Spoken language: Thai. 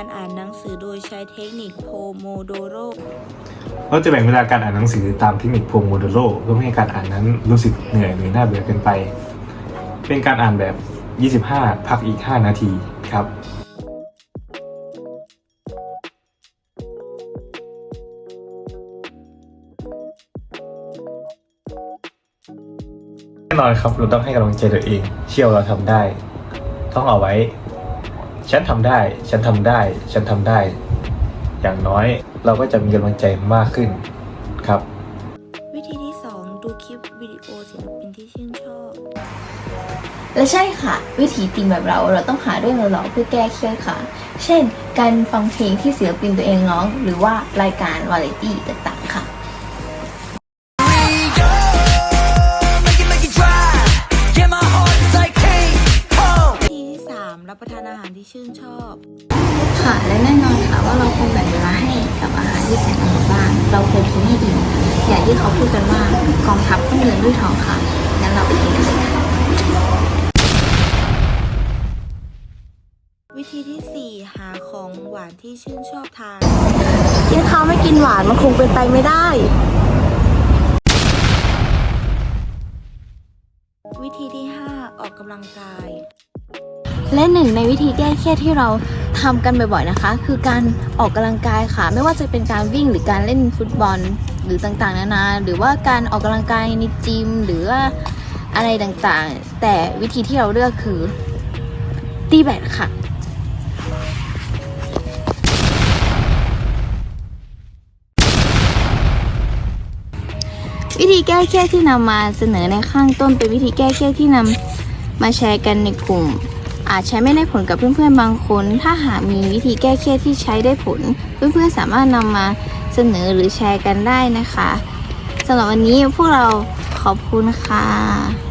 การอ่านหนังสือโดยใช้เทคนิคโพโมโดโรเราจะแบ่งเวลาการอ่านหนังสือตามเทคนิคโพโมโดโรเพื่อไม่ให้การอ่านนั้นรู้สึกเหนื่อยหรือน่าเบื่อเกินไป เป็นการอ่านแบบ 25 พักอีก 5 นาทีครับแน่นอนครับเราต้องให้กำลังใจตัวเอง เชื่อว่าเราทำได้ ต้องเอาไว้ ฉันทำได้ ฉันทำได้ ฉันทำได้ อย่างน้อยเราก็จะมีกำลังใจมากขึ้นครับ วิธีที่ 2 ดูคลิปวิดีโอศิลปินที่ชื่นชอบ และใช่ค่ะ วิถีติ่งแบบเราเราต้องหาเรื่องหล่อๆเพื่อแก้เครียดค่ะ เช่น การฟังเพลงที่ศิลปินตัวเองร้อง หรือว่ารายการวาไรตี้ต่างๆค่ะ ชื่นชอบ ค่ะและแน่นอนค่ะว่าเราควรแบ่งเวลาให้กับอาหารที่แสนอร่อยบ้าง เราควรกินให้อิ่มอย่างที่เขาพูดกันว่ากองทัพต้องเดินด้วยท้องค่ะงั้นเราไปกินกันเลยค่ะวิธีที่ 4 หาของหวานที่ชื่นชอบทาน กินข้าวไม่กินหวานมันคงเป็นไปไม่ได้ วิธีที่ 5 ออกกำลังกาย และหนึ่งในวิธีแก้เครียดที่เราทำกันบ่อยๆนะคะ คือการออกกำลังกายค่ะ ไม่ว่าจะเป็นการวิ่งหรือการเล่นฟุตบอลหรือต่างๆนานา หรือว่าการออกกำลังกายในจิมหรือว่าอะไรต่างๆ แต่วิธีที่เราเลือกคือตีแบดค่ะวิธีแก้เครียดที่นำมาเสนอในข้างต้นเป็นวิธีแก้เครียดที่นำ มาแชร์กันในกลุ่ม อาจใช้ไม่ได้ผลกับเพื่อนๆบางคน ถ้าหากมีวิธีแก้เครียดที่ใช้ได้ผล เพื่อนๆสามารถนำมาเสนอหรือแชร์กันได้นะคะสำหรับวันนี้พวกเราขอบคุณค่ะ